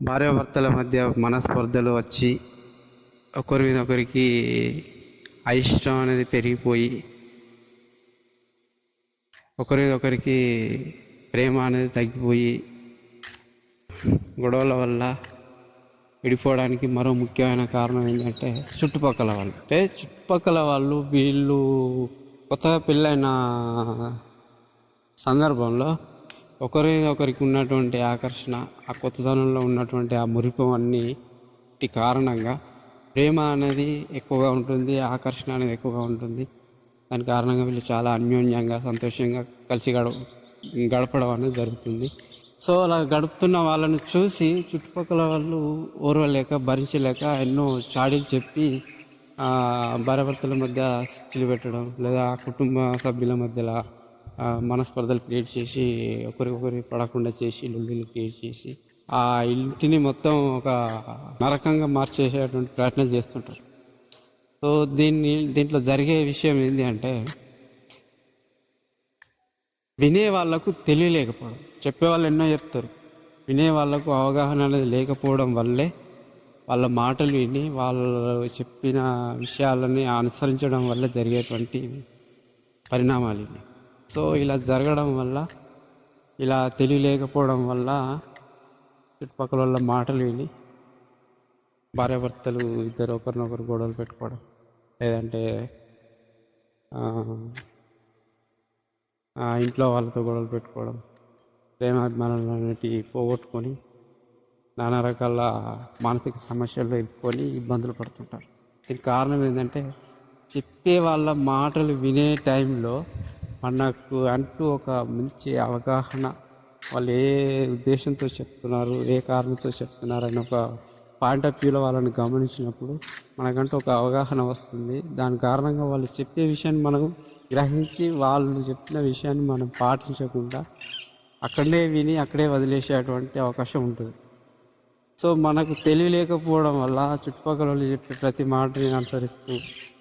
భార్యాభర్తల మధ్య మనస్పర్ధలు వచ్చి ఒకరి మీద ఒకరికి అయిష్టం అనేది పెరిగిపోయి ఒకరి మీద ఒకరికి ప్రేమ అనేది తగ్గిపోయి గొడవల వల్ల విడిపోవడానికి మరో ముఖ్యమైన కారణం ఏంటంటే చుట్టుపక్కల వాళ్ళు. అంటే చుట్టుపక్కల వాళ్ళు వీళ్ళు కొత్తగా పెళ్ళైన సందర్భంలో ఒకరి ఒకరికి ఉన్నటువంటి ఆకర్షణ ఆ కొత్తదనంలో ఉన్నటువంటి ఆ మురిపం అన్నిటి కారణంగా ప్రేమ అనేది ఎక్కువగా ఉంటుంది ఆకర్షణ అనేది ఎక్కువగా ఉంటుంది. దాని కారణంగా వీళ్ళు చాలా అన్యోన్యంగా సంతోషంగా కలిసి గడ గడపడం అనేది జరుగుతుంది. సో అలా గడుపుతున్న వాళ్ళని చూసి చుట్టుపక్కల వాళ్ళు ఓర్వలేక భరించలేక ఎన్నో చాడీలు చెప్పి ఆ, భార్యాభర్తల మధ్య చిచ్చు పెట్టడం లేదా కుటుంబ సభ్యుల మధ్యలో మనస్పర్ధలు క్రియేట్ చేసి ఒకరికొకరి పడకుండా చేసి లొల్లిలు క్రియేట్ చేసి ఆ ఇంటిని మొత్తం ఒక నరకంగా మార్చేసేటువంటి ప్రయత్నం చేస్తుంటారు. సో దీన్ని దీంట్లో జరిగే విషయం ఏంటి అంటే వినే వాళ్ళకు తెలియలేకపోవడం. చెప్పే వాళ్ళు ఎన్నో చెప్తారు. వినే వాళ్ళకు అవగాహన అనేది లేకపోవడం వల్లే వాళ్ళ మాటలు విని వాళ్ళు చెప్పిన విషయాలని అనుసరించడం వల్ల జరిగేటువంటి పరిణామాలు ఇవి. సో ఇలా జరగడం వల్ల ఇలా తెలియలేకపోవడం వల్ల చుట్టుపక్కల వాళ్ళ మాటలు విని భార్యాభర్తలు ఇద్దరు ఒకరినొకరు గొడవలు పెట్టుకోవడం లేదంటే ఇంట్లో వాళ్ళతో గొడవలు పెట్టుకోవడం ప్రేమాభిమానాలు అనేటివి పోగొట్టుకొని నానా రకాల మానసిక సమస్యల్లో ఇరుక్కొని ఇబ్బందులు పడుతుంటారు. దీనికి కారణం ఏంటంటే చెప్పే వాళ్ళ మాటలు వినే టైంలో మనకు అంటూ ఒక మంచి అవగాహన వాళ్ళు ఏ ఉద్దేశంతో చెప్తున్నారు ఏ కారణంతో చెప్తున్నారు అని ఒక పాయింట్ ఆఫ్ వ్యూలో వాళ్ళని గమనించినప్పుడు మనకంటూ ఒక అవగాహన వస్తుంది. దాని కారణంగా వాళ్ళు చెప్పే విషయాన్ని మనం గ్రహించి వాళ్ళు చెప్పిన విషయాన్ని మనం పాటించకుండా అక్కడనే విని అక్కడే వదిలేసేటువంటి అవకాశం ఉంటుంది. సో మనకు తెలియలేకపోవడం వల్ల చుట్టుపక్కల వాళ్ళు చెప్పే ప్రతి మాటని అనుసరిస్తూ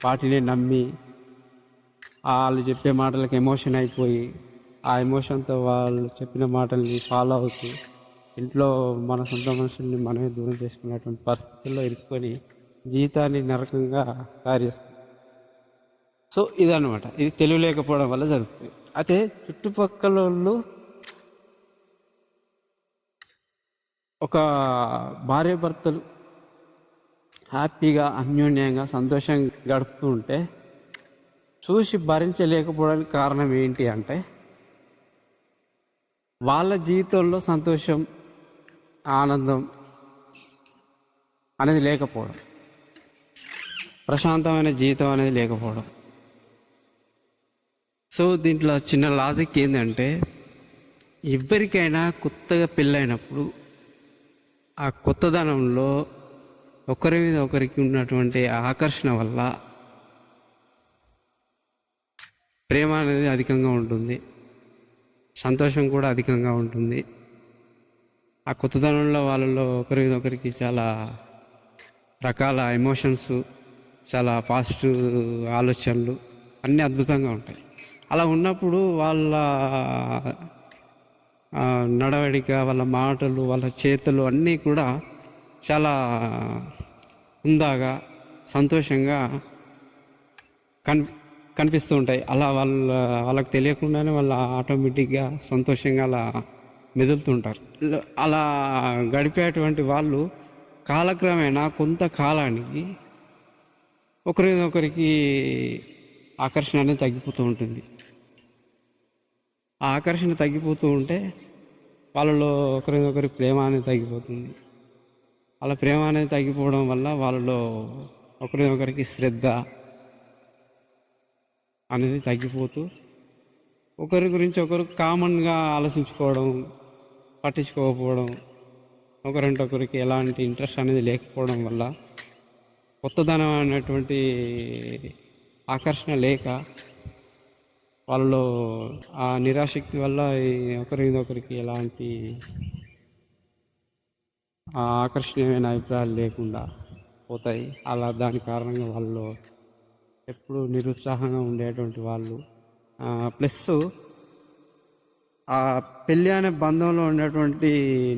వాటిని నమ్మి వాళ్ళు చెప్పే మాటలకు ఎమోషన్ అయిపోయి ఆ ఎమోషన్తో వాళ్ళు చెప్పిన మాటల్ని ఫాలో అవుతూ ఇంట్లో మన సొంత మనుషుల్ని మనమే దూరం చేసుకునేటువంటి పరిస్థితుల్లో ఇరుక్కొని జీవితాన్ని నరకంగా తయారు చేసుకుంటాం. సో ఇదన్నమాట. ఇది తెలియలేకపోవడం వల్ల జరుగుతుంది. అయితే చుట్టుపక్కల వాళ్ళు ఒక భార్యాభర్తలు హ్యాపీగా అన్యోన్యంగా సంతోషంగా గడుపుతూ ఉంటే చూసి భరించలేకపోవడానికి కారణం ఏంటి అంటే వాళ్ళ జీవితంలో సంతోషం ఆనందం అనేది లేకపోవడం. ప్రశాంతమైన జీవితం అనేది లేకపోవడం. సో దీంట్లో చిన్న లాజిక్ ఏంటంటే ఎవరికైనా కొత్తగా పెళ్ళైనప్పుడు ఆ కొత్తదనంలో ఒకరి మీద ఒకరికి ఉన్నటువంటి ఆకర్షణ వల్ల ప్రేమ అనేది అధికంగా ఉంటుంది. సంతోషం కూడా అధికంగా ఉంటుంది. ఆ కొత్తదనంలో వాళ్ళలో ఒకరి ఒకరికి చాలా రకాల ఎమోషన్స్ చాలా పాజిటివ్ ఆలోచనలు అన్నీ అద్భుతంగా ఉంటాయి. అలా ఉన్నప్పుడు వాళ్ళ నడవడిక వాళ్ళ మాటలు వాళ్ళ చేతులు అన్నీ కూడా చాలా ఉందాగా సంతోషంగా కన్ కనిపిస్తూ ఉంటాయి. అలా వాళ్ళ వాళ్ళకి తెలియకుండానే వాళ్ళ ఆటోమేటిక్గా సంతోషంగా అలా మెదులుతుంటారు అలా గడిపేటువంటి వాళ్ళు కాలక్రమేణా కొంతకాలానికి ఒకరి ఒకరికి ఆకర్షణ అనేది తగ్గిపోతూ ఉంటుంది. ఆ ఆకర్షణ తగ్గిపోతూ ఉంటే వాళ్ళలో ఒకరినొకరి ప్రేమ అనేది తగ్గిపోతుంది. అలా ప్రేమ అనేది తగ్గిపోవడం వల్ల వాళ్ళలో ఒకరినొకరికి ఒకరికి శ్రద్ధ అనేది తగ్గిపోతూ ఒకరి గురించి ఒకరు కామన్గా ఆలోచించుకోవడం పట్టించుకోకపోవడం ఒకరింటొకరికి ఒకరికి ఎలాంటి ఇంట్రెస్ట్ అనేది లేకపోవడం వల్ల కొత్తదనం అనేటువంటి ఆకర్షణ లేక వాళ్ళలో ఆ నిరాశక్తి వల్ల ఒకరి ఒకరికి ఎలాంటి ఆ ఆకర్షణీయమైన అభిప్రాయాలు లేకుండా పోతాయి. అలా దాని కారణంగా వాళ్ళు ఎప్పుడు నిరుత్సాహంగా ఉండేటువంటి వాళ్ళు. ప్లస్ ఆ పెళ్ళి అనే బంధంలో ఉన్నటువంటి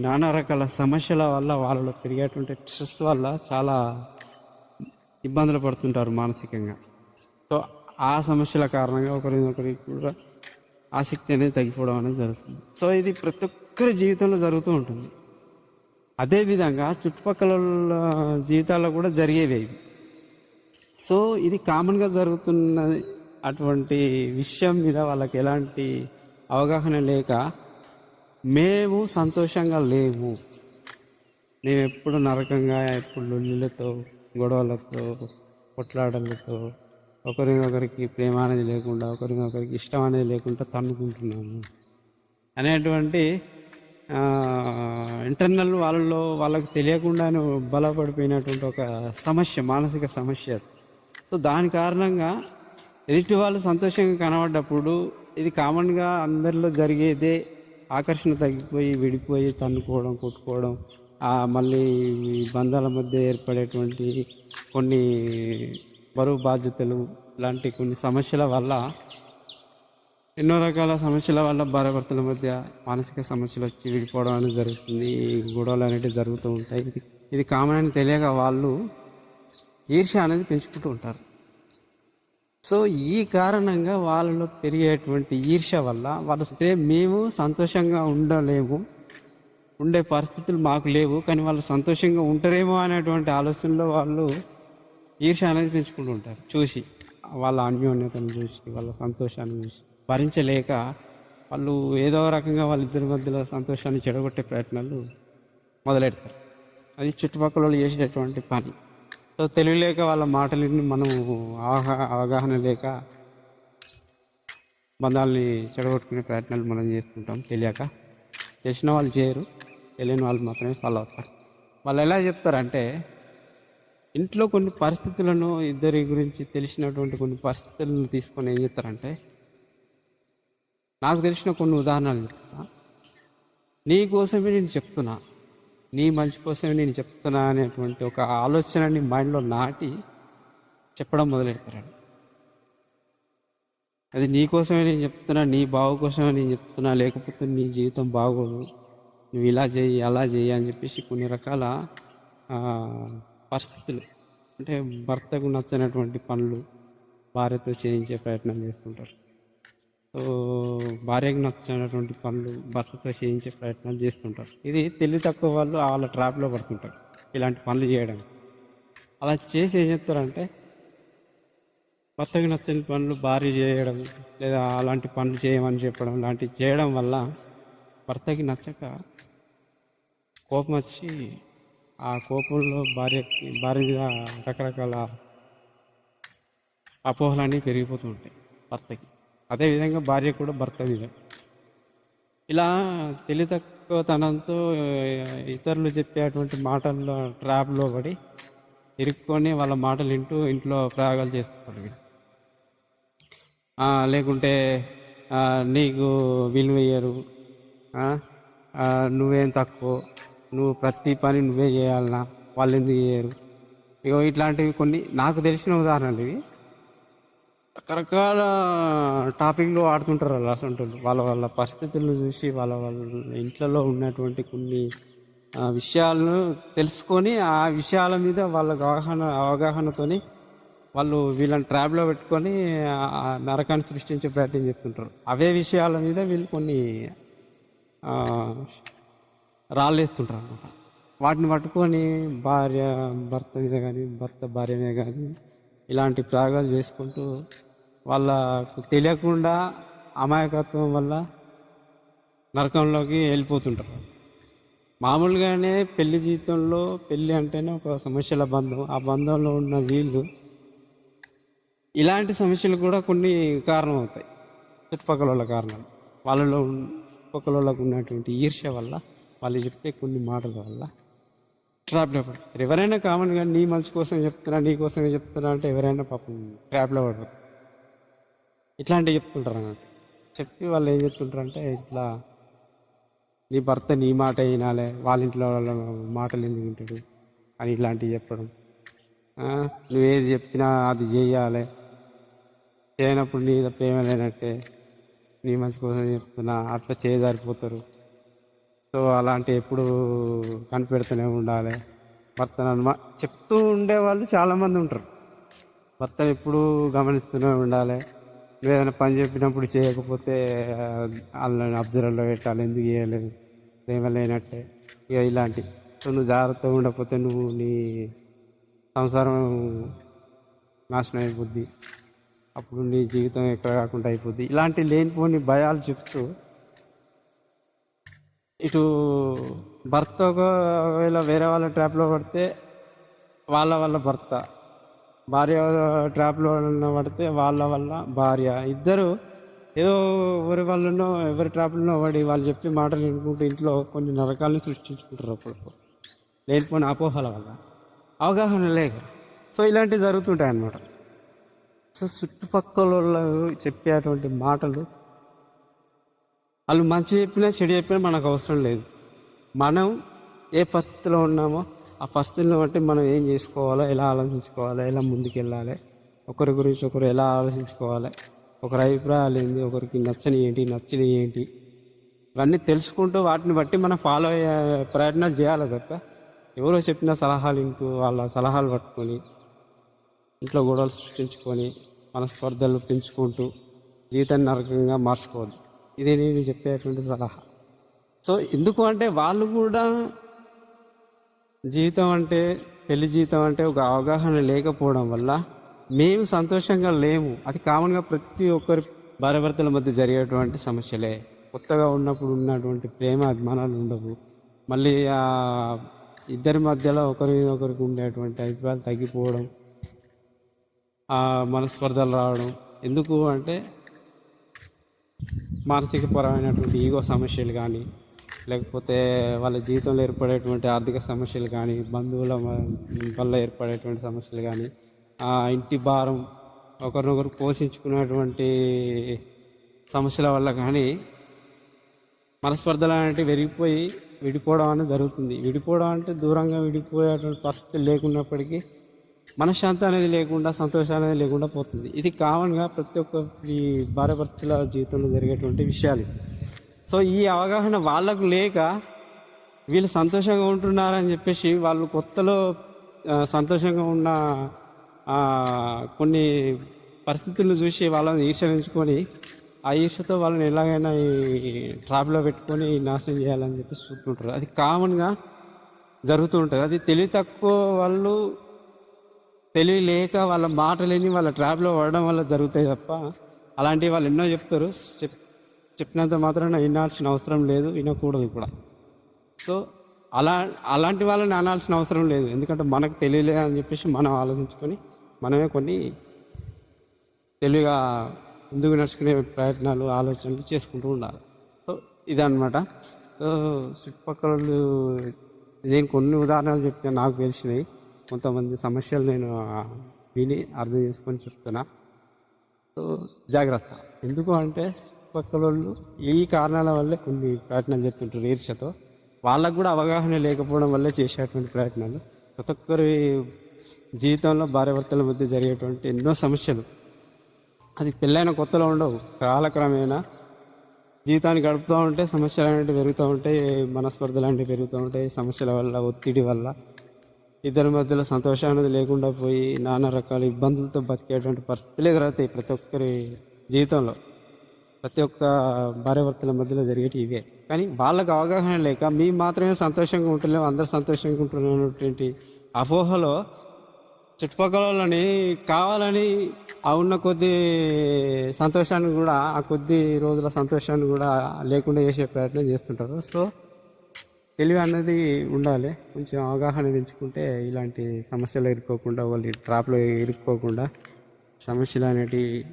నానా రకాల సమస్యల వల్ల వాళ్ళలో పెరిగేటువంటి స్ట్రెస్ వల్ల చాలా ఇబ్బందులు పడుతుంటారు మానసికంగా. సో ఆ సమస్యల కారణంగా ఒకరినొకరికి కూడా ఆసక్తి అనేది తగ్గిపోవడం అనేది జరుగుతుంది. సో ఇది ప్రతి ఒక్కరి జీవితంలో జరుగుతూ ఉంటుంది. అదేవిధంగా చుట్టుపక్కల జీవితాల్లో కూడా జరిగేవి సో ఇది కామన్గా జరుగుతున్న అటువంటి విషయం మీద వాళ్ళకి ఎలాంటి అవగాహన లేక మేము సంతోషంగా లేము మేము ఎప్పుడు నరకంగా ఎప్పుడు లొల్లిలతో గొడవలతో కొట్లాడలతో ఒకరినొకరికి ప్రేమ అనేది లేకుండా ఒకరినొకరికి ఇష్టం అనేది లేకుండా తన్నుకుంటున్నాము అనేటువంటి ఇంటర్నల్ వాళ్ళలో వాళ్ళకి తెలియకుండానే బలపడిపోయినటువంటి ఒక సమస్య మానసిక సమస్య అది. సో దాని కారణంగా ఎదుటి వాళ్ళు సంతోషంగా కనబడ్డప్పుడు ఇది కామన్గా అందరిలో జరిగేదే ఆకర్షణ తగ్గిపోయి విడిపోయి తన్నుకోవడం కొట్టుకోవడం మళ్ళీ బంధాల మధ్య ఏర్పడేటువంటి కొన్ని బరువు బాధ్యతలు లాంటి కొన్ని సమస్యల వల్ల ఎన్నో రకాల సమస్యల వల్ల భార్యాభర్తల మధ్య మానసిక సమస్యలు వచ్చి విడిపోవడం అనేది జరుగుతుంది. గొడవలు అనేవి జరుగుతూ ఉంటాయి. ఇది కామన్ అని తెలియక వాళ్ళు ఈర్ష అనేది పెంచుకుంటూ ఉంటారు. సో ఈ కారణంగా వాళ్ళలో పెరిగేటువంటి ఈర్ష్య వల్ల వాళ్ళు అంటే మేము సంతోషంగా ఉండలేము. ఉండే పరిస్థితులు మాకు లేవు కానీ వాళ్ళు సంతోషంగా ఉంటారేమో అనేటువంటి ఆలోచనలో వాళ్ళు ఈర్ష అనేది పెంచుకుంటూ ఉంటారు. చూసి వాళ్ళ అన్యోన్యతను చూసి వాళ్ళ సంతోషాన్ని చూసి భరించలేక వాళ్ళు ఏదో రకంగా వాళ్ళిద్దరి మధ్యలో సంతోషాన్ని చెడగొట్టే ప్రయత్నాలు మొదలెడతారు. అది చుట్టుపక్కల వాళ్ళు చేసేటటువంటి పని. సో తెలియలేక వాళ్ళ మాటలని మనం అవగాహన లేక బంధాలని చెడగొట్టుకునే ప్రయత్నాలు మనం చేస్తుంటాం తెలియక. తెలిసిన వాళ్ళు చేయరు తెలియని వాళ్ళు మాత్రమే ఫాలో అవుతారు. వాళ్ళు ఎలా చెప్తారంటే ఇంట్లో కొన్ని పరిస్థితులను ఇద్దరి గురించి తెలిసినటువంటి కొన్ని పరిస్థితులను తీసుకొని ఏం చెప్తారంటే నాకు తెలిసిన కొన్ని ఉదాహరణలు చెప్తున్నా నీ కోసమే నేను చెప్తున్నా. నీ మంచి కోసమే నేను చెప్తున్నా అనేటువంటి ఒక ఆలోచనని మైండ్లో నాటి చెప్పడం మొదలెడతారు అది నీ కోసమే నేను చెప్తున్నా నీ బావు కోసమే నేను చెప్తున్నా లేకపోతే నీ జీవితం బాగోదు నువ్వు ఇలా చేయి అలా చేయి అని చెప్పేసి కొన్ని రకాల పరిస్థితులు అంటే భర్తకు నచ్చినటువంటి పనులు భార్యతో చేయించే ప్రయత్నం చేస్తుంటారు. భార్యకు నచ్చినటువంటి పనులు భర్తతో చేయించే ప్రయత్నాలు చేస్తుంటారు. ఇది తెలివి తక్కువ వాళ్ళు వాళ్ళ ట్రాప్లో పడుతుంటారు ఇలాంటి పనులు చేయడం అలా చేసి ఏం చెప్తారంటే భర్తకు నచ్చని పనులు భార్య చేయడం లేదా అలాంటి పనులు చేయమని చెప్పడం లాంటివి చేయడం వల్ల భర్తకి నచ్చక కోపం వచ్చి ఆ కోపంలో భార్యకి భార్య మీద రకరకాల అపోహలన్నీ పెరిగిపోతూ ఉంటాయి భర్తకి. అదేవిధంగా భార్య కూడా భర్త మీద ఇలా తెలివి తక్కువతనంతో ఇతరులు చెప్పేటువంటి మాటల్లో ట్రాప్లో పడి ఇరుక్కొని వాళ్ళ మాటలు వింటూ ఇంట్లో ప్రయోగాలు చేస్తున్నారు లేకుంటే నీకు విలువ వేయరు నువ్వేం తక్కువ నువ్వు ప్రతి పని నువ్వే చేయాలన్నా వాళ్ళు ఎందుకు చేయరు ఇగో ఇట్లాంటివి కొన్ని నాకు తెలిసిన ఉదాహరణలు ఇవి. రకరకాల టాపిక్లు ఆడుతుంటారు వాళ్ళు అసలు వాళ్ళ వాళ్ళ పరిస్థితులను చూసి వాళ్ళ వాళ్ళ ఇంట్లో ఉన్నటువంటి కొన్ని విషయాలను తెలుసుకొని ఆ విషయాల మీద వాళ్ళ అవగాహన అవగాహనతోని వాళ్ళు వీళ్ళని ట్రాప్లో పెట్టుకొని ఆ నరకాన్ని సృష్టించే ప్రయత్నం చేస్తుంటారు. అవే విషయాల మీద వీళ్ళు కొన్ని రాళ్ళేస్తుంటారు అనమాట వాటిని పట్టుకొని భార్య భర్త మీద కానీ భర్త భార్య మీద కానీ ఇలాంటి ప్రయోగాలు చేసుకుంటూ వాళ్ళకు తెలియకుండా అమాయకత్వం వల్ల నరకంలోకి వెళ్ళిపోతుంటారు మామూలుగానే పెళ్ళి జీవితంలో పెళ్ళి అంటేనే ఒక సమస్యల బంధం. ఆ బంధంలో ఉన్న వీళ్ళు ఇలాంటి సమస్యలు కూడా కొన్ని కారణం అవుతాయి చుట్టుపక్కల వాళ్ళ కారణాలు. వాళ్ళలో చుట్టుపక్కల వాళ్ళకు ఉన్నటువంటి ఈర్ష్య వల్ల వాళ్ళు చెప్పే కొన్ని మాటల వల్ల ట్రాప్లో పడతారు ఎవరైనా కామన్గా నీ మంచి కోసం చెప్తున్నా నీ కోసమే చెప్తున్నా అంటే ఎవరైనా పాపం ట్రాప్లో పడతారు ఇట్లాంటివి చెప్తుంటారు అన్నట్టు. చెప్పి వాళ్ళు ఏం చెప్తుంటారు అంటే ఇట్లా నీ భర్త నీ మాట వినాలే వాళ్ళ ఇంట్లో వాళ్ళ మాటలు ఎందుకు వింటాడు అని ఇట్లాంటివి చెప్పడం. నువ్వు నువ్వేది చెప్పినా అది చేయాలి చేయనప్పుడు నీ ప్రేమ లేనట్టే నీ మంచి కోసం చెప్తున్నా అట్లా చేయదారిపోతారు సో అలాంటి ఎప్పుడు కనిపెడుతూనే ఉండాలి. భర్తను అనుమా చెప్తూ ఉండే వాళ్ళు చాలామంది ఉంటారు. భర్తను ఎప్పుడు గమనిస్తూనే ఉండాలి. ఏదైనా పని చెప్పినప్పుడు చేయకపోతే వాళ్ళని అబ్జర్వర్లో పెట్టాలి ఎందుకు చేయలేదు ప్రేమ లేనట్టే ఇక ఇలాంటి సో నువ్వు జాగ్రత్తగా ఉండకపోతే నువ్వు నీ సంసారం నాశనం అయిపోద్ది. అప్పుడు నీ జీవితం ఎక్కడ కాకుండా అయిపోద్ది. ఇలాంటి లేనిపోని భయాలు చెప్తూ ఇటు భర్త ఒకవేళ వేరే వాళ్ళ ట్రాప్లో పడితే వాళ్ళ వాళ్ళ భర్త. భార్య ట్రాప్లో పడితే వాళ్ళ వల్ల భార్య. ఇద్దరు ఏదో ఎవరి వాళ్ళనో ఎవరి ట్రాప్లో పడి వాళ్ళు చెప్పే మాటలు వినుకుంటూ ఇంట్లో కొన్ని నరకాలను సృష్టించుకుంటారు అప్పుడప్పుడు. లేనిపోయిన అపోహల వల్ల. అవగాహన లేక సో ఇలాంటివి జరుగుతుంటాయి అన్నమాట. సో చుట్టుపక్కల వాళ్ళు చెప్పేటువంటి మాటలు వాళ్ళు మంచి చెప్పినా చెడు చెప్పినా మనకు అవసరం లేదు. మనం ఏ పరిస్థితిలో ఉన్నామో ఆ పరిస్థితిని బట్టి మనం ఏం చేసుకోవాలో ఎలా ఆలోచించుకోవాలి ఎలా ముందుకెళ్ళాలి ఒకరి గురించి ఒకరు ఎలా ఆలోచించుకోవాలి ఒకరి అభిప్రాయాలు ఏంటి ఒకరికి నచ్చని ఏంటి నచ్చని ఏంటి ఇవన్నీ తెలుసుకుంటూ వాటిని బట్టి మనం ఫాలో అయ్యే ప్రయత్నాలు చేయాలి తప్ప ఎవరో చెప్పిన సలహాలు ఇంకో వాళ్ళ సలహాలు పట్టుకొని ఇంట్లో గొడవలు సృష్టించుకొని మనస్పర్ధలు పెంచుకుంటూ జీవితాన్ని నరకంగా మార్చుకోవద్దు. ఇది నేను చెప్పేటువంటి సలహా. సో ఎందుకు అంటే వాళ్ళు కూడా జీవితం అంటే పెళ్ళి జీవితం అంటే ఒక అవగాహన లేకపోవడం వల్ల మేము సంతోషంగా లేము. అది కామన్గా ప్రతి ఒక్కరి భార్యాభర్తల మధ్య జరిగేటువంటి సమస్యలే. కొత్తగా ఉన్నప్పుడు ఉన్నటువంటి ప్రేమ అభిమానాలు ఉండవు. మళ్ళీ ఆ ఇద్దరి మధ్యలో ఒకరి ఒకరికి ఉండేటువంటి అభిప్రాయాలు తగ్గిపోవడం ఆ మనస్పర్ధలు రావడం ఎందుకు అంటే మానసిక పరమైనటువంటి ఈగో సమస్యలు కానీ లేకపోతే వాళ్ళ జీవితంలో ఏర్పడేటువంటి ఆర్థిక సమస్యలు కానీ బంధువుల వల్ల ఏర్పడేటువంటి సమస్యలు కానీ ఆ ఇంటి భారం ఒకరినొకరు పోషించుకునేటువంటి సమస్యల వల్ల కానీ మనస్పర్ధలు అనేవి పెరిగిపోయి విడిపోవడం అనేది జరుగుతుంది. విడిపోవడం అంటే దూరంగా విడిపోయేటువంటి పరిస్థితి లేకున్నప్పటికీ మనశ్శాంతి అనేది లేకుండా సంతోషం అనేది లేకుండా పోతుంది. ఇది కామన్గా ప్రతి ఒక్క ఈ భార్యాభర్తల జీవితంలో జరిగేటువంటి విషయాలు. సో ఈ అవగాహన వాళ్ళకు లేక వీళ్ళు సంతోషంగా ఉంటున్నారని చెప్పేసి వాళ్ళు కొత్తలో సంతోషంగా ఉన్న కొన్ని పరిస్థితులను చూసి వాళ్ళని ఈర్షించుకొని ఆ ఈర్షతో వాళ్ళని ఎలాగైనా ఈ ట్రాప్లో పెట్టుకొని నాశనం చేయాలని చెప్పేసి చూస్తుంటారు. అది కామన్గా జరుగుతూ ఉంటుంది అది తెలివి తక్కువ వాళ్ళు తెలివి లేక వాళ్ళ మాటలేని వాళ్ళ ట్రాప్లో పడడం వల్ల జరుగుతాయి తప్ప అలాంటివి వాళ్ళు ఎన్నో చెప్తారు. చెప్ చెప్పినంత మాత్రాన వినాల్సిన అవసరం లేదు వినకూడదు కూడా. సో అలా అలాంటి వాళ్ళని అనాల్సిన అవసరం లేదు. ఎందుకంటే మనకు తెలియలేదు అని చెప్పేసి మనం ఆలోచించుకొని మనమే కొన్ని తెలివిగా ముందుకు నడుచుకునే ప్రయత్నాలు ఆలోచనలు చేసుకుంటూ ఉండాలి. సో ఇదన్నమాట. సో చుట్టుపక్కల నేను కొన్ని ఉదాహరణలు చెప్తే నాకు తెలిసినవి. కొంతమంది సమస్యలు నేను విని అర్థం చేసుకొని చెప్తున్నా. సో జాగ్రత్త. ఎందుకు అంటే చుట్టుపక్కల వాళ్ళు ఈ కారణాల వల్లే కొన్ని ప్రయత్నాలు చెప్తుంటారు ఈర్షతో వాళ్ళకు కూడా అవగాహన లేకపోవడం వల్లే చేసేటువంటి ప్రయత్నాలు. ప్రతి ఒక్కరి జీవితంలో భార్యాభర్తల మధ్య జరిగేటువంటి ఎన్నో సమస్యలు. అది పెళ్ళైన కొత్తలో ఉండవు. కాలక్రమేణా జీవితాన్ని గడుపుతూ ఉంటే సమస్యలు అనేవి పెరుగుతూ ఉంటాయి మనస్పర్ధలు అనేవి పెరుగుతూ ఉంటాయి సమస్యల వల్ల ఒత్తిడి వల్ల ఇద్దరి మధ్యలో సంతోషం అనేది లేకుండా పోయి నానా రకాల ఇబ్బందులతో బతికేటువంటి పరిస్థితులు ఎదురవుతాయి ప్రతి ఒక్కరి జీవితంలో. ప్రతి ఒక్క భార్యాభర్తల మధ్యలో జరిగేటి ఇవే. కానీ వాళ్ళకు అవగాహన లేక మేము మాత్రమే సంతోషంగా ఉంటలేము అందరు సంతోషంగా ఉంటున్నాం అనేటువంటి అపోహలో చుట్టుపక్కల వాళ్ళని కావాలని ఆ ఉన్న కొద్ది సంతోషాన్ని కూడా ఆ కొద్ది రోజుల సంతోషాన్ని కూడా లేకుండా చేసే ప్రయత్నం చేస్తుంటారు. సో తెలివి అన్నది ఉండాలి. కొంచెం అవగాహన పెంచుకుంటే ఇలాంటి సమస్యలు ఇరుక్కోకుండా వాళ్ళు ట్రాప్లో ఇరుక్కోకుండా సమస్యలు అనేటివి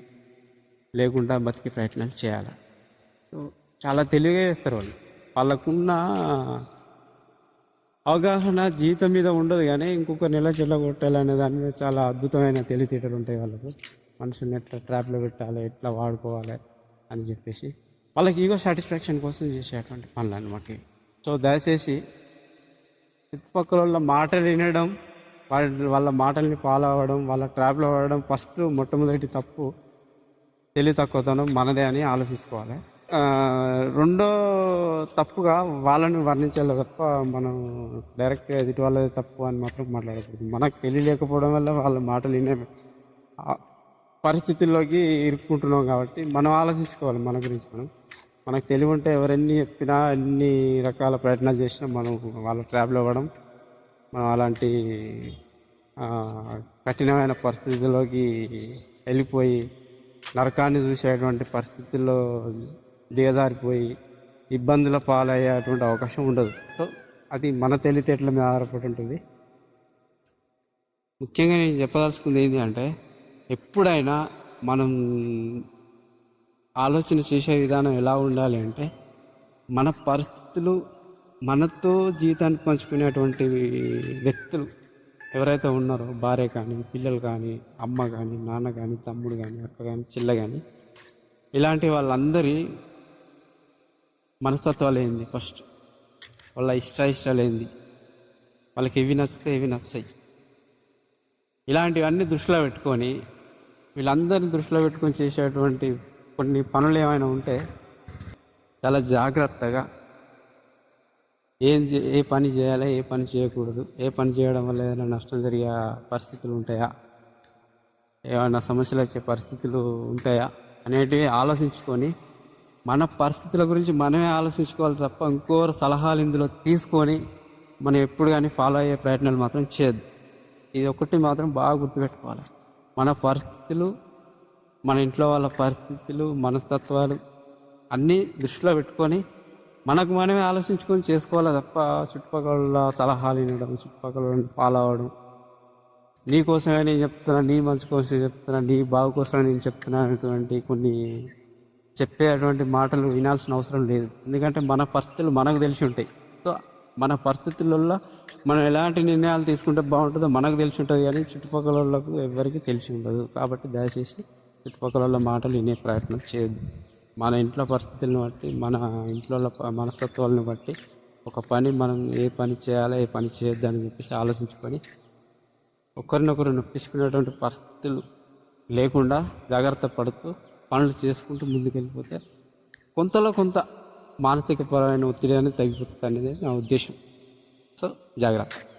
లేకుండా బతికే ప్రయత్నాలు చేయాలి. సో చాలా తెలివిగా చేస్తారు వాళ్ళు. వాళ్ళకున్న అవగాహన జీవితం మీద ఉండదు కానీ ఇంకొక నెల చెల్లగొట్టాలనే దాని మీద చాలా అద్భుతమైన తెలివితేటలు ఉంటాయి వాళ్ళకు. మనుషుల్ని ఎట్లా ట్రాప్లో పెట్టాలి ఎట్లా వాడుకోవాలి అని చెప్పేసి వాళ్ళకి ఈగో సాటిస్ఫాక్షన్ కోసం చేసేటువంటి పనులు అనమాట సో దయచేసి చుట్టుపక్కల వాళ్ళ మాటలు వినడం వాళ్ళ వాళ్ళ మాటల్ని ఫాలో అవ్వడం వాళ్ళ ట్రాప్లో పడడం ఫస్ట్ మొట్టమొదటి తప్పు. తెలివి తక్కువతనం మనదే అని ఆలోచించుకోవాలి. రెండో తప్పుగా వాళ్ళని వర్ణించాలి తప్ప మనం డైరెక్ట్ ఎదుటి వాళ్ళది తప్పు అని మాత్రం మాట్లాడకూడదు. మనకు తెలియలేకపోవడం వల్ల వాళ్ళ మాటలు వినే పరిస్థితుల్లోకి ఇరుక్కుంటున్నాం కాబట్టి మనం ఆలోచించుకోవాలి మన గురించి మనం. మనకు తెలివి ఉంటే ఎవరెన్ని చెప్పినా ఎన్ని రకాల ప్రయత్నాలు చేసినా మనం వాళ్ళ ట్రాప్లో అవ్వడం మనం అలాంటి కఠినమైన పరిస్థితుల్లోకి వెళ్ళిపోయి నరకాన్ని చూసేటువంటి పరిస్థితుల్లో దిగజారిపోయి ఇబ్బందుల పాలయ్యేటువంటి అవకాశం ఉండదు. సో అది మన తెలివితేటల మీద ఆధారపడి ఉంటుంది. ముఖ్యంగా నేను చెప్పదలుచుకుంది ఏంటి అంటే ఎప్పుడైనా మనం ఆలోచన చేసే విధానం ఎలా ఉండాలి అంటే మన పరిస్థితులు మనతో జీవితాన్ని పంచుకునేటువంటి వ్యక్తులు ఎవరైతే ఉన్నారో భార్య కానీ పిల్లలు కానీ అమ్మ కానీ నాన్న కానీ తమ్ముడు కానీ అక్క కానీ చెల్ల కానీ ఇలాంటి వాళ్ళందరి మనస్తత్వాలు ఏంది? ఫస్ట్ వాళ్ళ ఇష్ట ఇష్టాలు ఏంది? వాళ్ళకి ఇవి నచ్చితే ఇవి నచ్చాయి. ఇలాంటివన్నీ దృష్టిలో పెట్టుకొని వీళ్ళందరినీ దృష్టిలో పెట్టుకొని చేసేటువంటి కొన్ని పనులు ఏమైనా ఉంటే చాలా జాగ్రత్తగా ఏం ఏ పని చేయాలి ఏ పని చేయకూడదు ఏ పని చేయడం వల్ల ఏదైనా నష్టం జరిగే పరిస్థితులు ఉంటాయా? ఏమైనా సమస్యలు వచ్చే పరిస్థితులు ఉంటాయా? అనేటివి ఆలోచించుకొని మన పరిస్థితుల గురించి మనమే ఆలోచించుకోవాలి తప్ప ఇంకోరు సలహాలు ఇందులో తీసుకొని మనం ఎప్పుడు కానీ ఫాలో అయ్యే ప్రయత్నాలు మాత్రం చేయద్దు. ఇది ఒకటి మాత్రం బాగా గుర్తుపెట్టుకోవాలి. మన పరిస్థితులు మన ఇంట్లో వాళ్ళ పరిస్థితులు మనస్తత్వాలు అన్నీ దృష్టిలో పెట్టుకొని మనకు మనమే ఆలోచించుకొని చేసుకోవాలి తప్ప చుట్టుపక్కల సలహాలు వినడం చుట్టుపక్కల ఫాలో అవ్వడం. నీ కోసమే నేను చెప్తున్నా నీ మంచి కోసం చెప్తున్నా నీ బాగు కోసమే నేను చెప్తున్నా అనేటువంటి కొన్ని చెప్పేటువంటి మాటలు వినాల్సిన అవసరం లేదు. ఎందుకంటే మన పరిస్థితులు మనకు తెలిసి ఉంటాయి. సో మన పరిస్థితులలో మనం ఎలాంటి నిర్ణయాలు తీసుకుంటే బాగుంటుందో మనకు తెలిసి ఉంటుంది కానీ చుట్టుపక్కల వాళ్ళకు ఎవరికి తెలిసి ఉండదు. కాబట్టి దయచేసి చుట్టుపక్కల వాళ్ళ మాటలు వినే ప్రయత్నం చేయొద్దు. మన ఇంట్లో పరిస్థితులను బట్టి మన ఇంట్లో మనస్తత్వాలను బట్టి ఒక పని మనం ఏ పని చేయాలో ఏ పని చేయొద్దని అని చెప్పేసి ఆలోచించుకొని ఒకరినొకరు నొప్పించుకునేటువంటి పరిస్థితులు లేకుండా జాగ్రత్త పడుతూ పనులు చేసుకుంటూ ముందుకెళ్ళిపోతే కొంతలో కొంత మానసిక పరమైన ఒత్తిడి అనేది తగ్గిపోతుంది అనేది నా ఉద్దేశం. సో జాగ్రత్త.